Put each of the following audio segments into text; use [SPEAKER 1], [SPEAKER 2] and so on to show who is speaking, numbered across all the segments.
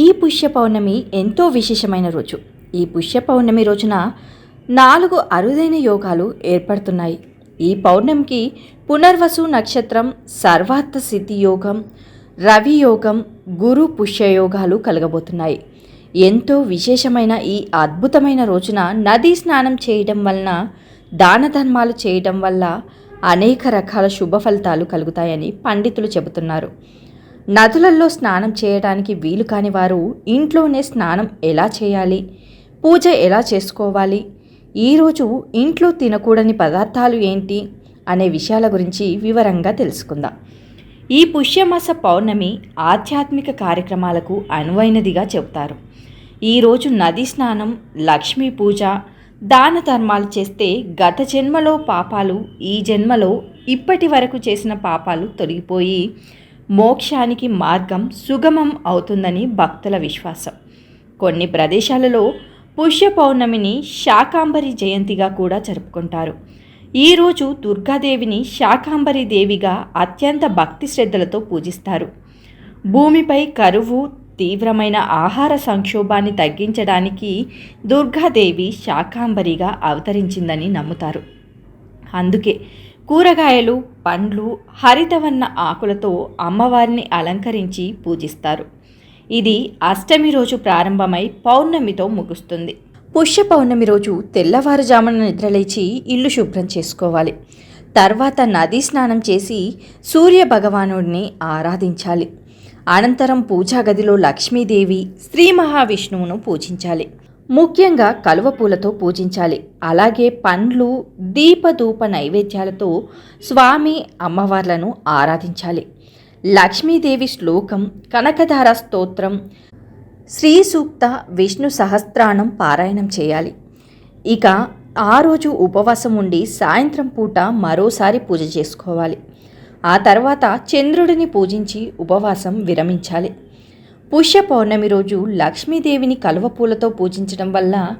[SPEAKER 1] ఈ పుష్య పౌర్ణమి ఎంతో విశేషమైన రోజు. ఈ పుష్య పౌర్ణమి రోజున నాలుగు అరుదైన యోగాలు ఏర్పడుతున్నాయి. ఈ పౌర్ణమికి పునర్వసు నక్షత్రం సర్వార్థ సిద్ధి యోగం రవి యోగం గురు పుష్యయోగాలు కలగబోతున్నాయి. ఎంతో విశేషమైన ఈ అద్భుతమైన రోజున నదీ స్నానం చేయడం వలన దాన ధర్మాలు చేయడం వల్ల అనేక రకాల శుభ ఫలితాలు కలుగుతాయని పండితులు చెబుతున్నారు. నదులలో స్నానం చేయడానికి వీలు కాని వారు ఇంట్లోనే స్నానం ఎలా చేయాలి? పూజ ఎలా చేసుకోవాలి? ఈరోజు ఇంట్లో తినకూడని పదార్థాలు ఏంటి? అనే విషయాల గురించి వివరంగా తెలుసుకుందాం. ఈ పుష్యమాస పౌర్ణమి ఆధ్యాత్మిక కార్యక్రమాలకు అనువైనదిగా చెబుతారు. ఈరోజు నది స్నానం లక్ష్మీ పూజ దాన ధర్మాలు చేస్తే గత జన్మలో పాపాలు ఈ జన్మలో ఇప్పటి వరకు చేసిన పాపాలు తొలగిపోయి మోక్షానికి మార్గం సుగమం అవుతుందని భక్తుల విశ్వాసం. కొన్ని ప్రదేశాలలో పుష్య పౌర్ణమిని శాకాంబరి జయంతిగా కూడా జరుపుకుంటారు. ఈరోజు దుర్గాదేవిని శాకాంబరి దేవిగా అత్యంత భక్తి శ్రద్ధలతో పూజిస్తారు. భూమిపై కరువు తీవ్రమైన ఆహార సంక్షోభాన్ని తగ్గించడానికి దుర్గాదేవి శాకాంబరిగా అవతరించిందని నమ్ముతారు. అందుకే కూరగాయలు పండ్లు హరితవర్ణ ఆకులతో అమ్మవారిని అలంకరించి పూజిస్తారు. ఇది అష్టమి రోజు ప్రారంభమై పౌర్ణమితో ముగుస్తుంది. పుష్య పౌర్ణమి రోజు తెల్లవారుజామున నిద్రలేచి ఇల్లు శుభ్రం చేసుకోవాలి. తర్వాత నదీ స్నానం చేసి సూర్య భగవానుడిని ఆరాధించాలి. అనంతరం పూజా గదిలో లక్ష్మీదేవి శ్రీ మహావిష్ణువును పూజించాలి. ముఖ్యంగా కలువ పూలతో పూజించాలి. అలాగే పండ్లు దీపధూప నైవేద్యాలతో స్వామి అమ్మవార్లను ఆరాధించాలి. లక్ష్మీదేవి శ్లోకం కనకధార స్తోత్రం శ్రీ సూక్త విష్ణు సహస్రానం పారాయణం చేయాలి. ఇక ఆ రోజు ఉపవాసం ఉండి సాయంత్రం పూట మరోసారి పూజ చేసుకోవాలి. ఆ తర్వాత చంద్రుడిని పూజించి ఉపవాసం విరమించాలి. పుష్య పౌర్ణమి రోజు లక్ష్మీదేవిని కలువ పూలతో పూజించడం వల్ల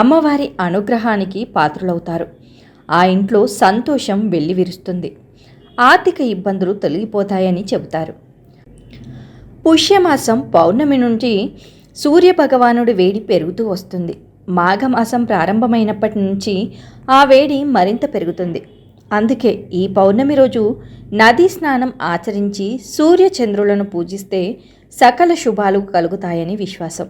[SPEAKER 1] అమ్మవారి అనుగ్రహానికి పాత్రులవుతారు. ఆ ఇంట్లో సంతోషం వెల్లివిరుస్తుంది. ఆర్థిక ఇబ్బందులు తొలగిపోతాయని చెబుతారు. పుష్యమాసం పౌర్ణమి నుండి సూర్య భగవానుడి వేడి పెరుగుతూ వస్తుంది. మాఘమాసం ప్రారంభమైనప్పటి నుంచి ఆ వేడి మరింత పెరుగుతుంది. అందుకే ఈ పౌర్ణమి రోజు నదీ స్నానం ఆచరించి సూర్య చంద్రులను పూజిస్తే సకల శుభాలు కలుగుతాయని విశ్వాసం.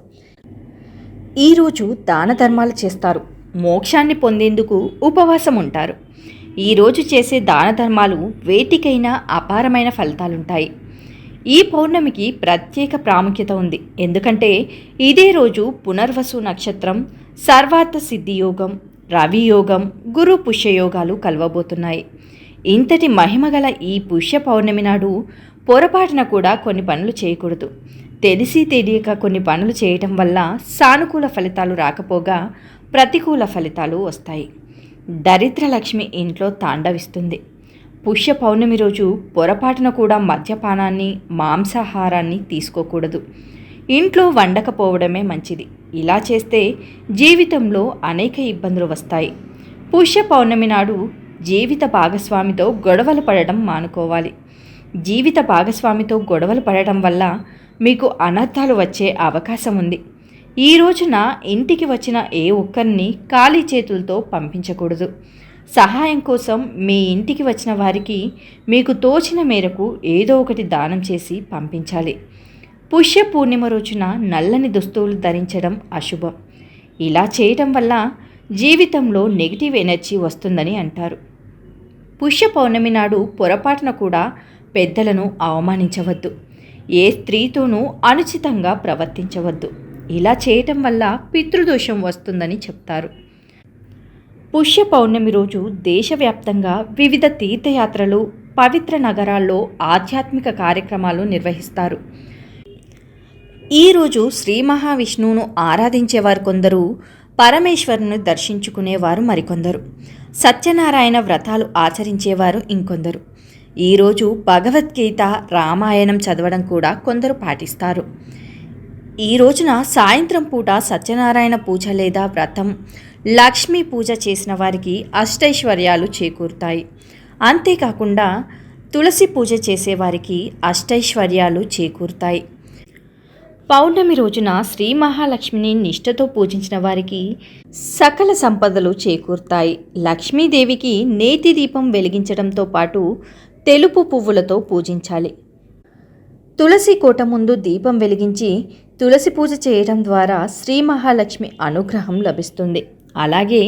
[SPEAKER 1] ఈరోజు దాన ధర్మాలు చేస్తారు. మోక్షాన్ని పొందేందుకు ఉపవాసం ఉంటారు. ఈరోజు చేసే దాన ధర్మాలు వేటికైనా అపారమైన ఫలితాలుంటాయి. ఈ పౌర్ణమికి ప్రత్యేక ప్రాముఖ్యత ఉంది. ఎందుకంటే ఇదే రోజు పునర్వసు నక్షత్రం సర్వార్థ సిద్ధియోగం రవియోగం గురు పుష్యయోగాలు కలవబోతున్నాయి. ఇంతటి మహిమగల ఈ పుష్య పౌర్ణమి నాడు పొరపాటున కూడా కొన్ని పనులు చేయకూడదు. తెలిసి తెలియక కొన్ని పనులు చేయటం వల్ల సానుకూల ఫలితాలు రాకపోగా ప్రతికూల ఫలితాలు వస్తాయి. దరిద్ర లక్ష్మి ఇంట్లో తాండవిస్తుంది. పుష్య పౌర్ణమి రోజు పొరపాటున కూడా మద్యపానాన్ని మాంసాహారాన్ని తీసుకోకూడదు. ఇంట్లో వండకపోవడమే మంచిది. ఇలా చేస్తే జీవితంలో అనేక ఇబ్బందులు వస్తాయి. పుష్య పౌర్ణమి నాడు జీవిత భాగస్వామితో గొడవలు పడడం మానుకోవాలి. జీవిత భాగస్వామితో గొడవలు పడటం వల్ల మీకు అనర్థాలు వచ్చే అవకాశం ఉంది. ఈ రోజున ఇంటికి వచ్చిన ఏ ఒక్కరిని ఖాళీ చేతులతో పంపించకూడదు. సహాయం కోసం మీ ఇంటికి వచ్చిన వారికి మీకు తోచిన మేరకు ఏదో ఒకటి దానం చేసి పంపించాలి. పుష్య పూర్ణిమ రోజున నల్లని దుస్తువులు ధరించడం అశుభం. ఇలా చేయటం వల్ల జీవితంలో నెగిటివ్ ఎనర్జీ వస్తుందని అంటారు. పుష్య పౌర్ణమి నాడు పొరపాటున కూడా పెద్దలను అవమానించవద్దు. ఏ స్త్రీతోనూ అనుచితంగా ప్రవర్తించవద్దు. ఇలా చేయటం వల్ల పితృదోషం వస్తుందని చెప్తారు. పుష్య పౌర్ణమి రోజు దేశవ్యాప్తంగా వివిధ తీర్థయాత్రలు పవిత్ర నగరాల్లో ఆధ్యాత్మిక కార్యక్రమాలు నిర్వహిస్తారు. ఈరోజు శ్రీ మహావిష్ణువును ఆరాధించేవారు కొందరు పరమేశ్వరుని దర్శించుకునేవారు మరికొందరు. సత్యనారాయణ వ్రతాలు ఆచరించేవారు ఇంకొందరు. ఈరోజు భగవద్గీత రామాయణం చదవడం కూడా కొందరు పాటిస్తారు. ఈ రోజున సాయంత్రం పూట సత్యనారాయణ పూజ లేదా వ్రతం లక్ష్మీ పూజ చేసిన వారికి అష్టైశ్వర్యాలు చేకూరుతాయి. అంతేకాకుండా తులసి పూజ చేసేవారికి అష్టైశ్వర్యాలు చేకూరుతాయి. పౌర్ణమి రోజున శ్రీ మహాలక్ష్మిని నిష్ఠతో పూజించిన వారికి సకల సంపదలు చేకూరుతాయి. లక్ష్మీదేవికి నేతి దీపం వెలిగించడంతో పాటు తెలుపు పువ్వులతో పూజించాలి. తులసి కోట ముందు దీపం వెలిగించి తులసి పూజ చేయడం ద్వారా శ్రీ మహాలక్ష్మి అనుగ్రహం లభిస్తుంది. అలాగే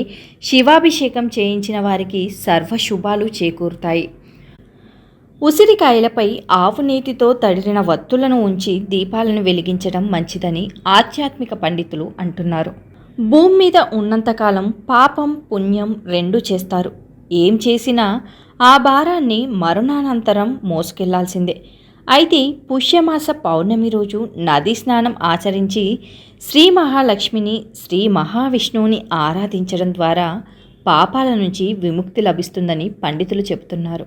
[SPEAKER 1] శివాభిషేకం చేయించిన వారికి సర్వశుభాలు చేకూరుతాయి. ఉసిరికాయలపై ఆవు నీటితో తడిరిన వత్తులను ఉంచి దీపాలను వెలిగించడం మంచిదని ఆధ్యాత్మిక పండితులు అంటున్నారు. భూమి మీద ఉన్నంతకాలం పాపం పుణ్యం రెండు చేస్తారు. ఏం చేసినా ఆ భారాన్ని మరణానంతరం మోసుకెళ్ళాల్సిందే. అయితే పుష్యమాస పౌర్ణమి రోజు నదీ స్నానం ఆచరించి శ్రీ మహాలక్ష్మిని శ్రీ మహావిష్ణువుని ఆరాధించడం ద్వారా పాపాల నుంచి విముక్తి లభిస్తుందని పండితులు చెబుతున్నారు.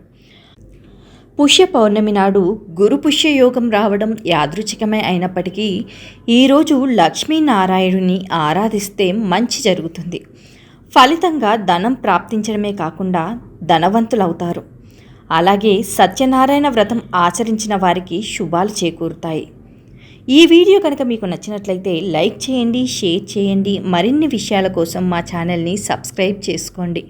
[SPEAKER 1] పుష్య పౌర్ణమి నాడు గురు పుష్యయోగం రావడం యాదృచ్ఛికమే అయినప్పటికీ ఈరోజు లక్ష్మీనారాయణుని ఆరాధిస్తే మంచి జరుగుతుంది. ఫలితంగా ధనం ప్రాప్తించడమే కాకుండా ధనవంతులవుతారు. అలాగే సత్యనారాయణ వ్రతం ఆచరించిన వారికి శుభాలు చేకూరుతాయి. ఈ వీడియో కనుక మీకు నచ్చినట్లయితే లైక్ చేయండి షేర్ చేయండి. మరిన్ని విషయాల కోసం మా ఛానల్ని సబ్స్క్రైబ్ చేసుకోండి.